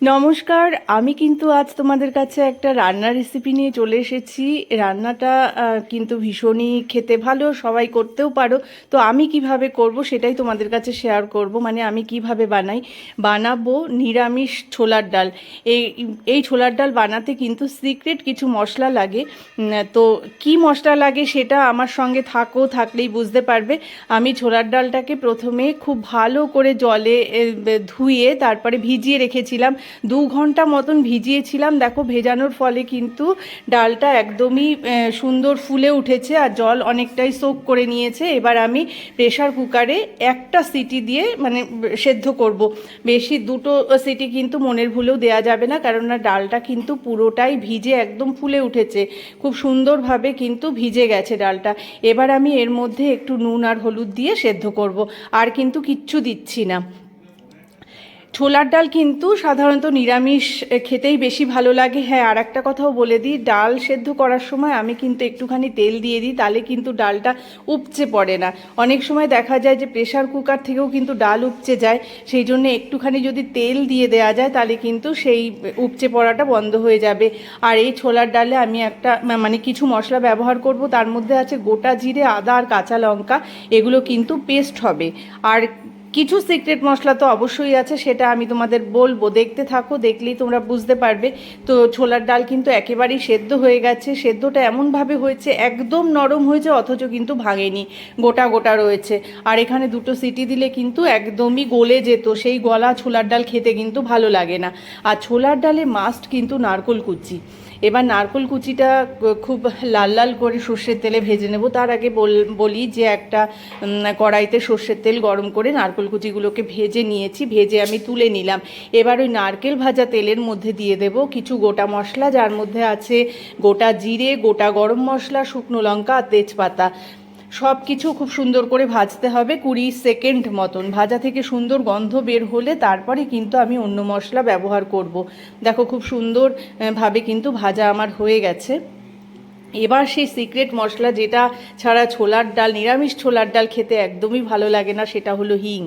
নমস্কার, আমি কিন্তু আজ তোমাদের কাছে একটা রান্নার রেসিপি নিয়ে চলে এসেছি। রান্নাটা কিন্তু ভীষণই খেতে ভালো, সবাই করতেও পারো। তো আমি কীভাবে করব সেটাই তোমাদের কাছে শেয়ার করব। মানে আমি কীভাবে বানাই? বানাবো নিরামিষ ছোলার ডাল। এই এই ছোলার ডাল বানাতে কিন্তু সিক্রেট কিছু মশলা লাগে। তো কি মশলা লাগে সেটা আমার সঙ্গে থাকো, থাকলেই বুঝতে পারবে। আমি ছোলার ডালটাকে প্রথমে খুব ভালো করে জলে ধুয়ে তারপরে ভিজিয়ে রেখেছিলাম। দু ঘণ্টা মতন ভিজিয়েছিলাম, দেখো ভেজানোর ফলে কিন্তু ডালটা একদমই সুন্দর ফুলে উঠেছে আর জল অনেকটাই সোক করে নিয়েছে। এবার আমি প্রেশার কুকারে একটা সিটি দিয়ে মানে সেদ্ধ করব। বেশি দুটো সিটি কিন্তু মনের ভুলেও দেয়া যাবে না, কারণ না ডালটা কিন্তু পুরোটাই ভিজে একদম ফুলে উঠেছে। খুব সুন্দরভাবে কিন্তু ভিজে গেছে ডালটা। এবার আমি এর মধ্যে একটু নুন আর হলুদ দিয়ে সেদ্ধ করব। আর কিন্তু কিচ্ছু দিচ্ছি না। ছোলার ডাল কিন্তু সাধারণত নিরামিষ খেতেই বেশি ভালো লাগে। হ্যাঁ আর একটা কথাও বলে দিই, ডাল সেদ্ধ করার সময় আমি কিন্তু একটুখানি তেল দিয়ে দিই, তাহলে কিন্তু ডালটা উপচে পড়ে না। অনেক সময় দেখা যায় যে প্রেশার কুকার থেকেও কিন্তু ডাল উপচে যায়, সেই জন্য একটুখানি যদি তেল দিয়ে দেওয়া যায়, তাহলে কিন্তু সেই উপচে পড়াটা বন্ধ হয়ে যাবে। আর এই ছোলার ডালে আমি একটা মানে কিছু মশলা ব্যবহার করব, তার মধ্যে আছে গোটা জিরে, আদা আর কাঁচা লঙ্কা, এগুলো কিন্তু পেস্ট হবে। আর কিছু সিক্রেট মশলা তো অবশ্যই আছে, সেটা আমি তোমাদের বলব। দেখতে থাকো, দেখলেই তোমরা বুঝতে পারবে। তো ছোলার ডাল কিন্তু একেবারেই সেদ্ধ হয়ে গেছে। সেদ্ধটা এমনভাবে হয়েছে, একদম নরম হয়েছে, অথচ কিন্তু ভাঙেনি। গোটা গোটা রয়েছে। আর এখানে দুটো সিটি দিলে কিন্তু একদমই গলে যেত। সেই গলা ছোলার ডাল খেতে কিন্তু ভালো লাগে না। আর ছোলার ডালে মাস্ট কিন্তু নারকোল কুচি। এবার নারকোল কুচিটা খুব লাল লাল করে সর্ষের তেলে ভেজে নেব। তার আগে বল- যে একটা কড়াইতে সর্ষের তেল গরম করে নারকোল কুচিগুলোকে ভেজে নিয়েছি, ভেজে আমি তুলে নিলাম। এবার ওই নারকেল ভাজা তেলের মধ্যে দিয়ে দেব কিছু গোটা মশলা, যার মধ্যে আছে গোটা জিরে, গোটা গরম মশলা, শুকনো লঙ্কা আর তেজপাতা। সব কিছু খুব সুন্দর করে ভাজতে হবে কুড়ি সেকেন্ড মতন। ভাজা থেকে সুন্দর গন্ধ বের হলে তারপরে কিন্তু আমি অন্য মশলা ব্যবহার করব। দেখো খুব সুন্দরভাবে ভাবে কিন্তু ভাজা আমার হয়ে গেছে। এবার সেই সিক্রেট মশলা যেটা ছাড়া ছোলার ডাল, নিরামিষ ছোলার ডাল খেতে একদমই ভালো লাগে না, সেটা হলো হিং।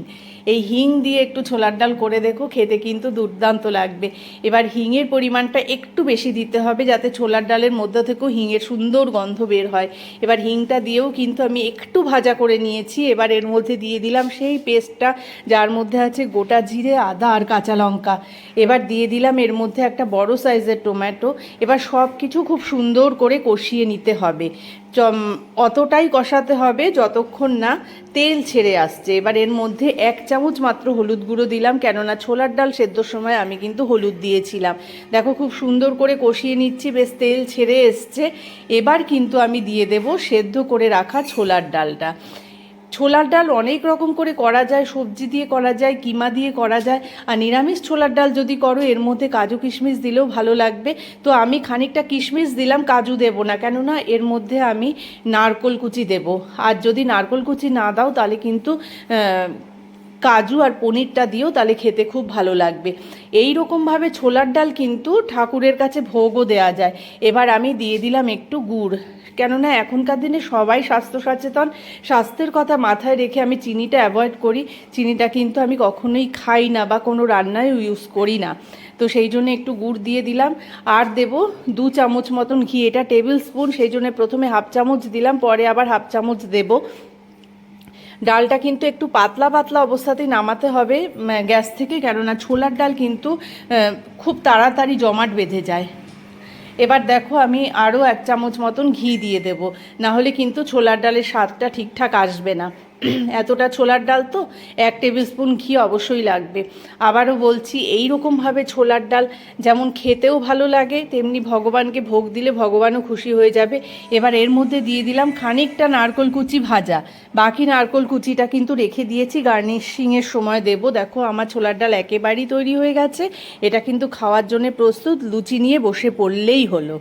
এই হিং দিয়ে একটু ছোলার ডাল করে দেখো, খেতে কিন্তু দুর্দান্ত লাগবে। এবার হিংয়ের পরিমাণটা একটু বেশি দিতে হবে যাতে ছোলার ডালের মধ্যে থেকেও হিংয়ের সুন্দর গন্ধ বের হয়। এবার হিংটা দিয়েও কিন্তু আমি একটু ভাজা করে নিয়েছি। এবার এর মধ্যে দিয়ে দিলাম সেই পেস্টটা, যার মধ্যে আছে গোটা জিরে, আদা আর কাঁচা লঙ্কা। এবার দিয়ে দিলাম এর মধ্যে একটা বড় সাইজের টমেটো। এবার সব কিছু খুব সুন্দর করে কষিয়ে নিতে হবে। অতটাই কষাতে হবে যতক্ষণ না তেল ছেড়ে আসছে। এবার এর মধ্যে এক চামচ মাত্র হলুদ গুঁড়ো দিলাম, কেননা ছোলার ডাল সেদ্ধর সময় আমি কিন্তু হলুদ দিয়েছিলাম। দেখো খুব সুন্দর করে কষিয়ে নিচ্ছি, বেশ তেল ছেড়ে এসছে। এবার কিন্তু আমি দিয়ে দেব সেদ্ধ করে রাখা ছোলার ডালটা। ছোলার ডাল অনেক রকম করে করা যায়, সবজি দিয়ে করা যায়, কিমা দিয়ে করা যায়। আর নিরামিষ ছোলার ডাল যদি করো, এর মধ্যে কাজু কিশমিশ দিলেও ভালো লাগবে। তো আমি খানিকটা কিশমিশ দিলাম, কাজু দেব না। কেননা এর মধ্যে আমি নারকোল কুচি দেব। আর যদি নারকোল কুচি না দাও, তাহলে কিন্তু কাজু আর পনিরটা দিও, তাহলে খেতে খুব ভালো লাগবে। এই রকমভাবে ছোলার ডাল কিন্তু ঠাকুরের কাছে ভোগও দেওয়া যায়। এবার আমি দিয়ে দিলাম একটু গুড়। কেননা এখনকার দিনে সবাই স্বাস্থ্য সচেতন। স্বাস্থ্যের কথা মাথায় রেখে আমি চিনিটা অ্যাভয়েড করি। চিনিটা কিন্তু আমি কখনোই খাই না বা কোনো রান্নায় ইউজ করি না। তো সেই জন্য একটু গুড় দিয়ে দিলাম। আর দেব দু চামচ মতন ঘি। এটা টেবিল স্পুন সেই জন্য প্রথমে হাফ চামচ দিলাম, পরে আবার হাফ চামচ দেবো। ডালটা কিন্তু একটু পাতলা পাতলা অবস্থাতেই নামাতে হবে গ্যাস থেকে, কেননা ছোলার ডাল কিন্তু খুব তাড়াতাড়ি জমাট বেঁধে যায়। এবার দেখো আমি আরও এক চামচ মতন ঘি দিয়ে দেব না হলে কিন্তু ছোলার ডালের স্বাদটা ঠিকঠাক আসবে না। এতটা ছোলার ডাল তো এক টেবিল স্পুন ঘি অবশ্যই লাগবে। আবারও বলছি এই রকমভাবে ছোলার ডাল যেমন খেতেও ভালো লাগে, তেমনি ভগবানকে ভোগ দিলে ভগবানও খুশি হয়ে যাবে। এবার এর মধ্যে দিয়ে দিলাম খানিকটা নারকোল কুচি ভাজা। বাকি নারকোল কুচিটা কিন্তু রেখে দিয়েছি, গার্নিশিংয়ের সময় দেব। দেখো, আমার ছোলার ডাল একেবারেই তৈরি হয়ে গেছে। এটা কিন্তু খাওয়ার জন্য প্রস্তুত, লুচি নিয়ে বসে পড়লেই হলো।